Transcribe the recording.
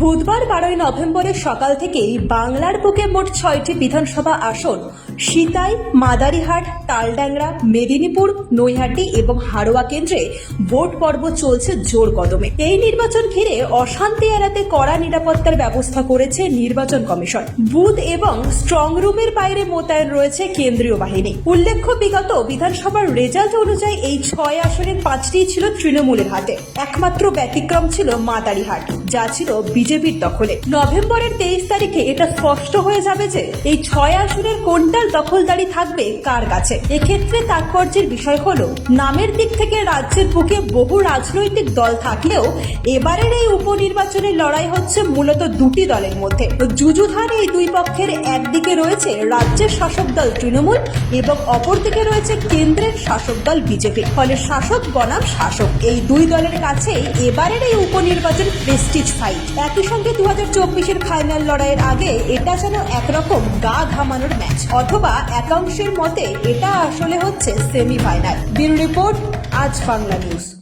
বুধবার বারোই নভেম্বরের সকাল থেকেই বাংলার বুকে মোট ছয়টি বিধানসভা আসন, সিতাই, মাদারিহাট, তালডাংরা, মেদিনীপুর, নৈহাটি এবং হাড়োয়া কেন্দ্রে ভোট পর্ব চলছে জোর কদমে। এই নির্বাচন ঘিরে অশান্তি এড়াতে কড়া নিরাপত্তার ব্যবস্থা করেছে নির্বাচন কমিশন। বুথ এবং স্ট্রং রুমের বাইরে মোতায়েন রয়েছে কেন্দ্রীয় বাহিনী। উল্লেখ্য, বিগত বিধানসভার রেজাল্ট অনুযায়ী এই ছয় আসনের পাঁচটি ছিল তৃণমূলের হাতে। একমাত্র ব্যতিক্রম ছিল মাদারিহাট, যা ছিল বিজেপির দখলে। নভেম্বরের তেইশ তারিখে এটা স্পষ্ট হয়ে যাবে যে এই ছয় আসনের কোনটার দখলদারি থাকবে কার কাছে? এক্ষেত্রে তাৎপর্যের বিষয় হলো, নামের দিক থেকে রাজ্যের বুকে বহু রাজনৈতিক দল থাকলেও এবারের এই উপনির্বাচনের লড়াই হচ্ছে মূলত দুটি দলের মধ্যে। যুযুধান এই দুই পক্ষের একদিকে রয়েছে রাজ্যের শাসক দল তৃণমূল এবং অপরদিকে রয়েছে কেন্দ্রের শাসক দল বিজেপি। ফলে শাসক বনাম শাসক। এই দুই দলের কাছে এবারের এই উপনির্বাচন প্রেস্টিজ ফাইট। একই সঙ্গে দু হাজার চব্বিশের ফাইনাল লড়াইয়ের আগে এটা যেন একরকম গা ঘামানোর ম্যাচ অথবা একাংশের মতে এটা আসলে হচ্ছে সেমিফাইনাল ব্যুরো রিপোর্ট, আজ বাংলা নিউজ